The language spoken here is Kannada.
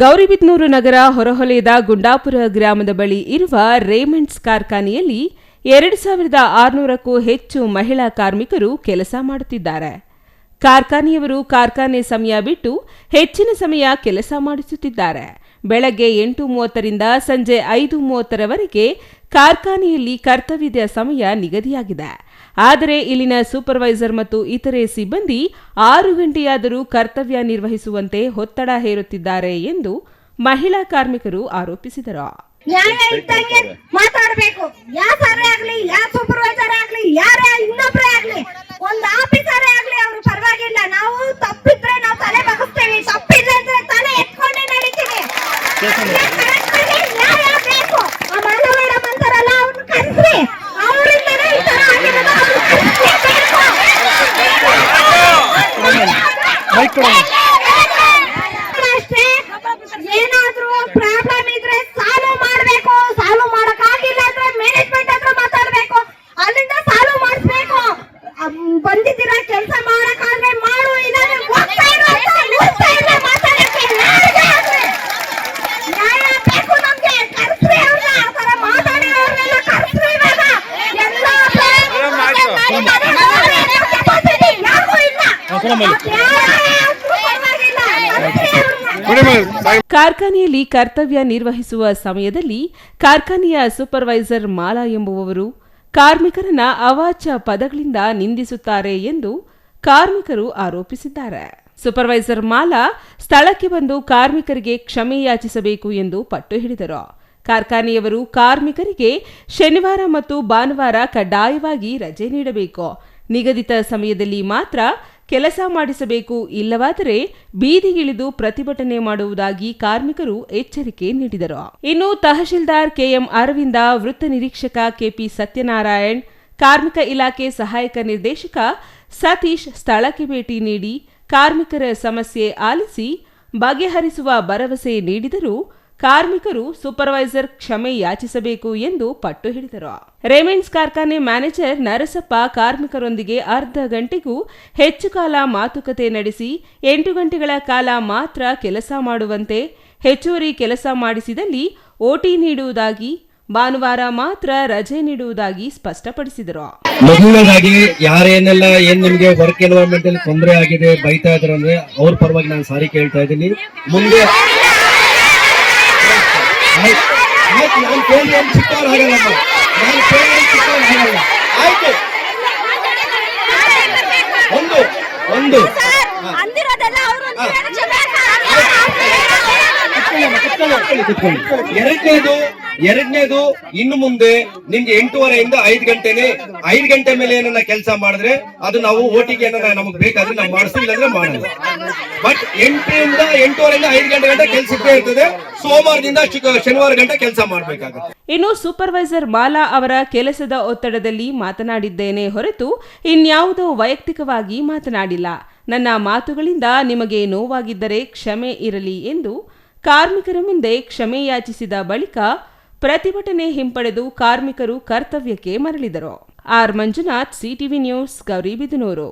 ಗೌರಿಬಿದ್ನೂರು ನಗರ ಹೊರಹೊಲೆಯದ ಗುಂಡಾಪುರ ಗ್ರಾಮದ ಬಳಿ ಇರುವ ರೇಮಂಡ್ಸ್ ಕಾರ್ಖಾನೆಯಲ್ಲಿ ಎರಡು ಸಾವಿರದ ಆರುನೂರಕ್ಕೂ ಹೆಚ್ಚು ಮಹಿಳಾ ಕಾರ್ಮಿಕರು ಕೆಲಸ ಮಾಡುತ್ತಿದ್ದಾರೆ. ಕಾರ್ಖಾನೆಯವರು ಕಾರ್ಖಾನೆ ಸಮಯ ಬಿಟ್ಟು ಹೆಚ್ಚಿನ ಸಮಯ ಕೆಲಸ ಮಾಡಿಸುತ್ತಿದ್ದಾರೆ. ಬೆಳಗ್ಗೆ ಎಂಟು ಮೂವತ್ತರಿಂದ ಸಂಜೆ ಐದು ಮೂವತ್ತರವರೆಗೆ ಕಾರ್ಖಾನೆಯಲ್ಲಿ ಕರ್ತವ್ಯದ ಸಮಯ ನಿಗದಿಯಾಗಿದೆ. ಆದರೆ ಇಲ್ಲಿನ ಸೂಪರ್ವೈಸರ್ ಮತ್ತು ಇತರೆ ಸಿಬ್ಬಂದಿ ಆರು ಗಂಟೆಯಾದರೂ ಕರ್ತವ್ಯ ನಿರ್ವಹಿಸುವಂತೆ ಒತ್ತಡ ಹೇರುತ್ತಿದ್ದಾರೆ ಎಂದು ಮಹಿಳಾ ಕಾರ್ಮಿಕರು ಆರೋಪಿಸಿದರು. ನ್ಯಾಯ ಇದ್ದಂಗೆ ಮಾತಾಡ್ಬೇಕು. ಯಾ ಸಾರೇ ಆಗ್ಲಿ ಯಾವ ಸೂಪರ್ವೈಸರ್ ಆಗ್ಲಿ ಯಾರೇ ಇನ್ನೊಬ್ರೇ ಆಗ್ಲಿ ಒಂದ್ ಆಫೀಸರೇ ಆಗ್ಲಿ ಅವ್ರು ಪರವಾಗಿಲ್ಲ. ನಾವು ತಪ್ಪಿದ್ರೆ ನಾವು ತಲೆ ಬಗ್ಸ್ತೇವೆ ತಪ್ಪಿಲ್ಲ ಅಂದ್ರೆ ತಲೆ ಎತ್ಕೊಂಡೇ ನಡೀತೀವಿ correct ಆಗಿ ನ್ಯಾಯ ಬೇಕು ಆ ಮಾಧವ ಮೇಡಮ್ ಅಂತಾರಲ್ಲ ಅವ್ರನ್ನ ಕರ್ಸ್ರಿ ಅವರಿಂದನೇ ಈ ತರ ಆಗಿರೋದು ಅವ್ರನ್ನ ಕರ್ಸ್ಲೇಬೇಕು. ಅಷ್ಟೇ ಏನಾದ್ರೂ ಪ್ರಾಬ್ಲಮ್ ಇದ್ರೆ ಸಾಲ್ವ್ ಮಾಡಬೇಕು. ಸಾಲ್ವ್ ಮಾಡಕ್ ಆಗಿಲ್ಲ ಅಂದ್ರೆ ಮ್ಯಾನೇಜ್ಮೆಂಟ್ ಹತ್ರ ಮಾತಾಡ್ಬೇಕು. ಅಲ್ಲಿಂದ ಸಾಲ್ವ್ ಮಾಡಿಸ್ಬೇಕು. ಬಂದಿದ್ದೀರಾ ಕೆಲಸ ಮಾಡಕ್ಕಾದ್ರೆ ಮಾಡು ಇಲ್ಲಾಂದ್ರೆ ಹೋಗ್ತಾ ಇರು ಹೋಗ್ತಾ ಇಲ್ಲ ಮಾತಾಡಕ್ಕೆ. ಯಾರಿಗೂ ಆಗ್ಲಿ. ನ್ಯಾಯ ಬೇಕು ನಮ್ಗೆ. ಕರ್ಸ್ರಿ ಅವ್ರನ್ನ. ಆ ತರ ಮಾತಾಡಿರೋರ್ನೆಲ್ಲ ಕರ್ಸ್ರಿ ಇವಾಗ. ಎಲ್ಲ ಯಾರಿಗೂ ಇಲ್ಲ ಯಾರೇ ಆದ್ರೂ ಪರವಾಗಿಲ್ಲ ಕರ್ಸ್ರಿ ಅವ್ರನ್ನ. ಕಾರ್ಖಾನೆಯಲ್ಲಿ ಕರ್ತವ್ಯ ನಿರ್ವಹಿಸುವ ಸಮಯದಲ್ಲಿ ಕಾರ್ಖಾನೆಯ ಸೂಪರ್ವೈಸರ್ ಮಾಲಾ ಎಂಬುವವರು ಕಾರ್ಮಿಕರನ್ನ ಅವಾಚ್ಯ ಪದಗಳಿಂದ ನಿಂದಿಸುತ್ತಾರೆ ಎಂದು ಕಾರ್ಮಿಕರು ಆರೋಪಿಸಿದ್ದಾರೆ. ಸೂಪರ್ವೈಸರ್ ಮಾಲಾ ಸ್ಥಳಕ್ಕೆ ಬಂದು ಕಾರ್ಮಿಕರಿಗೆ ಕ್ಷಮೆ ಯಾಚಿಸಬೇಕು ಎಂದು ಪಟ್ಟು ಹಿಡಿದರು. ಕಾರ್ಖಾನೆಯವರು ಕಾರ್ಮಿಕರಿಗೆ ಶನಿವಾರ ಮತ್ತು ಭಾನುವಾರ ಕಡ್ಡಾಯವಾಗಿ ರಜೆ ನೀಡಬೇಕು. ನಿಗದಿತ ಸಮಯದಲ್ಲಿ ಮಾತ್ರ ಕೆಲಸ ಮಾಡಿಸಬೇಕು, ಇಲ್ಲವಾದರೆ ಬೀದಿಗಿಳಿದು ಪ್ರತಿಭಟನೆ ಮಾಡುವುದಾಗಿ ಕಾರ್ಮಿಕರು ಎಚ್ಚರಿಕೆ ನೀಡಿದರು. ಇನ್ನು ತಹಶೀಲ್ದಾರ್ ಕೆಎಂ ಅರವಿಂದ, ವೃತ್ತ ನಿರೀಕ್ಷಕ ಕೆಪಿ ಸತ್ಯನಾರಾಯಣ್, ಕಾರ್ಮಿಕ ಇಲಾಖೆ ಸಹಾಯಕ ನಿರ್ದೇಶಕ ಸತೀಶ್ ಸ್ಥಳಕ್ಕೆ ಭೇಟಿ ನೀಡಿ ಕಾರ್ಮಿಕರ ಸಮಸ್ಯೆ ಆಲಿಸಿ ಬಗೆಹರಿಸುವ ಭರವಸೆ ನೀಡಿದರೂ. ಕಾರ್ಮಿಕರು ಸೂಪರ್ವೈಸರ್ ಕ್ಷಮೆ ಯಾಚಿಸಬೇಕು ಎಂದು ಪಟ್ಟು ಹಿಡಿದರು. ರೇಮೆಂಡ್ಸ್ ಕಾರ್ಖಾನೆ ಮ್ಯಾನೇಜರ್ ನರಸಪ್ಪ ಕಾರ್ಮಿಕರೊಂದಿಗೆ ಅರ್ಧ ಗಂಟೆಗೂ ಹೆಚ್ಚು ಕಾಲ ಮಾತುಕತೆ ನಡೆಸಿ, ಎಂಟು ಗಂಟೆಗಳ ಕಾಲ ಮಾತ್ರ ಕೆಲಸ ಮಾಡುವಂತೆ ಹೆಚ್ಚುವರಿ ಕೆಲಸ ಮಾಡಿಸಿದಲ್ಲಿ ಓಟಿ ನೀಡುವುದಾಗಿ, ಭಾನುವಾರ ಮಾತ್ರ ರಜೆ ನೀಡುವುದಾಗಿ ಸ್ಪಷ್ಟಪಡಿಸಿದರು. ಮೊದಲನೇದಾಗಿ ಯಾರೇನೆಲ್ಲ ಏನ್ ನಿಮ್ಗೆ ವರ್ಕ್ ಎನ್ವೈರ್ಮೆಂಟ್ ಅಲ್ಲಿ ತೊಂದರೆ ಆಗಿದೆ ಬೈತಾ ಇದ್ರೆ ಅವ್ರ ಪರವಾಗಿ ನಾನು ಸಾರಿ ಕೇಳ್ತಾ ಇದ್ದೀನಿ. ಮುಂದೆ ಆಯ್ತು. ಆಯ್ತು ನಾನು ಕೇಳಿ ಏನ್ ಚಿಕ್ಕವ್ರು ಆಗಲ್ಲಮ್ಮ ನಾನು ಕೇಳಿ ಚಿಕ್ಕವ್ರು ಆಗಲ್ಲ ಆಯ್ತು. ಒಂದು ಒಂದು. ಎರಡನೇದು ಎರಡನೇದು, ಇನ್ನು ಮುಂದೆ ನಿಮ್ಗೆ ಎಂಟೂವರೆಯಿಂದ ಐದು ಗಂಟೆನೆ, ಐದು ಗಂಟೆ ಮೇಲೆ ಏನನ್ನ ಕೆಲಸ ಮಾಡಿದ್ರೆ ಅದು ನಾವು ಓಟಿಗೆ ಏನನ್ನ ನಮಗೆ ಬೇಕಾದ್ರೆ ನಾವು ಮಾಡಿಸ್ತೀವಿ ಅಂದ್ರೆ ಮಾಡಲ್ಲ. ಬಟ್ ಎಂಟರಿಂದ ಎಂಟೂವರೆಯಿಂದ ಐದು ಗಂಟೆ ಗಂಟೆ ಕೆಲಸ ಇರ್ತದೆ. ಸೋಮವಾರದಿಂದ ಶನಿವಾರ ಗಂಟೆ ಕೆಲಸ ಮಾಡ್ಬೇಕಾಗುತ್ತೆ. ಇನ್ನು ಸೂಪರ್ವೈಸರ್ ಮಾಲಾ ಅವರ ಕೆಲಸದ ಒತ್ತಡದಲ್ಲಿ ಮಾತನಾಡಿದ್ದೇನೆ ಹೊರತು ಇನ್ಯಾವುದೋ ವೈಯಕ್ತಿಕವಾಗಿ ಮಾತನಾಡಿಲ್ಲ. ನನ್ನ ಮಾತುಗಳಿಂದ ನಿಮಗೆ ನೋವಾಗಿದ್ದರೆ ಕ್ಷಮೆ ಇರಲಿ ಎಂದು ಕಾರ್ಮಿಕರ ಮುಂದೆ ಕ್ಷಮೆ ಯಾಚಿಸಿದ ಬಳಿಕ ಪ್ರತಿಭಟನೆ ಹಿಂಪಡೆದು ಕಾರ್ಮಿಕರು ಕರ್ತವ್ಯಕ್ಕೆ ಮರಳಿದರು. R Manjunath CTV news Gauribidanur